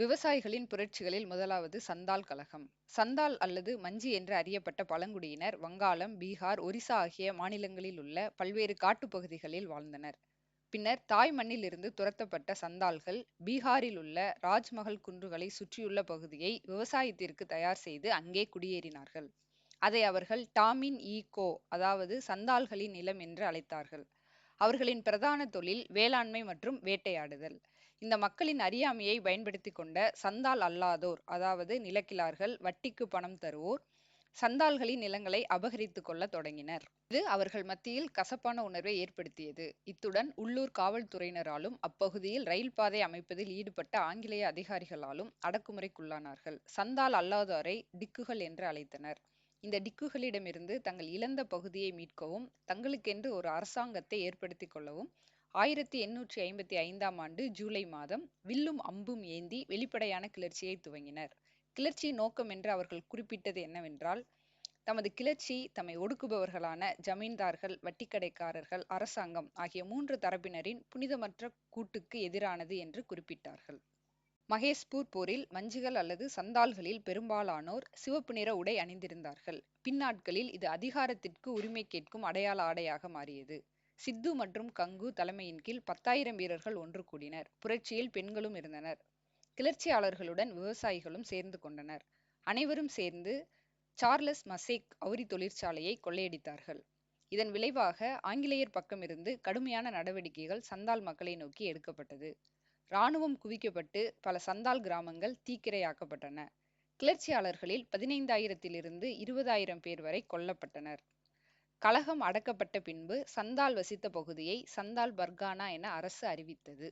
விவசாயிகளின் புரட்சிகளில் முதலாவது சந்தால் கழகம். சந்தால் அல்லது மஞ்சி என்று அறியப்பட்ட பழங்குடியினர் வங்காளம் பீகார் ஒரிசா ஆகிய மாநிலங்களில் உள்ள பல்வேறு காட்டுப்பகுதிகளில் வாழ்ந்தனர். பின்னர் தாய் மண்ணிலிருந்து துரத்தப்பட்ட சந்தால்கள் பீகாரில் உள்ள ராஜ்மஹல் குன்றுகளை சுற்றியுள்ள பகுதியை விவசாயத்திற்கு தயார் செய்து அங்கே குடியேறினார்கள். அதை அவர்கள் டாமின் ஈ கோ அதாவது சந்தால்களின் நிலம் என்று அழைத்தார்கள். அவர்களின் பிரதான தொழில் வேளாண்மை மற்றும் வேட்டையாடுதல். இந்த மக்களின் அறியாமையை பயன்படுத்தி கொண்ட சந்தால் அல்லாதோர் அதாவது நிலக்கிழார்கள் வட்டிக்கு பணம் தருவோர் சந்தால்களின் நிலங்களை அபகரித்து கொள்ள தொடங்கினர். இது அவர்கள் மத்தியில் கசப்பான உணர்வை ஏற்படுத்தியது. இத்துடன் உள்ளூர் காவல்துறையினராலும் அப்பகுதியில் ரயில் பாதை அமைப்பதில் ஈடுபட்ட ஆங்கிலேய அதிகாரிகளாலும் அடக்குமுறைக்குள்ளானார்கள். சந்தால் அல்லாதோரை டிக்குகள் என்று அழைத்தனர். இந்த டிக்குகளிடமிருந்து தங்கள் இழந்த பகுதியை மீட்கவும் தங்களுக்கென்று ஒரு அரசாங்கத்தை ஏற்படுத்தி கொள்ளவும் ஆயிரத்தி எண்ணூற்றி ஐம்பத்தி ஐந்தாம் ஆண்டு ஜூலை மாதம் வில்லும் அம்பும் ஏந்தி வெளிப்படையான கிளர்ச்சியை துவங்கினர். கிளர்ச்சியின் நோக்கம் என்று அவர்கள் குறிப்பிட்டது என்னவென்றால் தமது கிளர்ச்சி தம்மை ஒடுக்குபவர்களான ஜமீன்தார்கள் வட்டிக்கடைக்காரர்கள் அரசாங்கம் ஆகிய மூன்று தரப்பினரின் புனிதமற்ற கூட்டுக்கு எதிரானது என்று குறிப்பிட்டார்கள். மகேஷ்பூர் போரில் மஞ்சுகள் அல்லது சந்தால்களில் பெரும்பாலானோர் சிவப்பு நிற உடை அணிந்திருந்தார்கள். பின்னாட்களில் இது அதிகாரத்திற்கு உரிமை கேட்கும் அடையாள ஆடையாக மாறியது. சித்து மற்றும் கங்கு தலைமையின் கீழ் பத்தாயிரம் வீரர்கள் ஒன்று கூடினர். புரட்சியில் பெண்களும் இருந்தனர். கிளர்ச்சியாளர்களுடன் விவசாயிகளும் சேர்ந்து கொண்டனர். அனைவரும் சேர்ந்து சார்லஸ் மசேக் அவுரி தொழிற்சாலையை கொள்ளையடித்தார்கள். இதன் விளைவாக ஆங்கிலேயர் பக்கமிருந்து கடுமையான நடவடிக்கைகள் சந்தால் மக்களை நோக்கி எடுக்கப்பட்டது. இராணுவம் குவிக்கப்பட்டு பல சந்தால் கிராமங்கள் தீக்கிரையாக்கப்பட்டன. கிளர்ச்சியாளர்களில் பதினைந்தாயிரத்திலிருந்து இருபதாயிரம் பேர் வரை கொல்லப்பட்டனர். கலகம் அடக்கப்பட்ட பின்பு சந்தால் வசித்த பகுதியை சந்தால் பர்கானா என அரசு அறிவித்தது.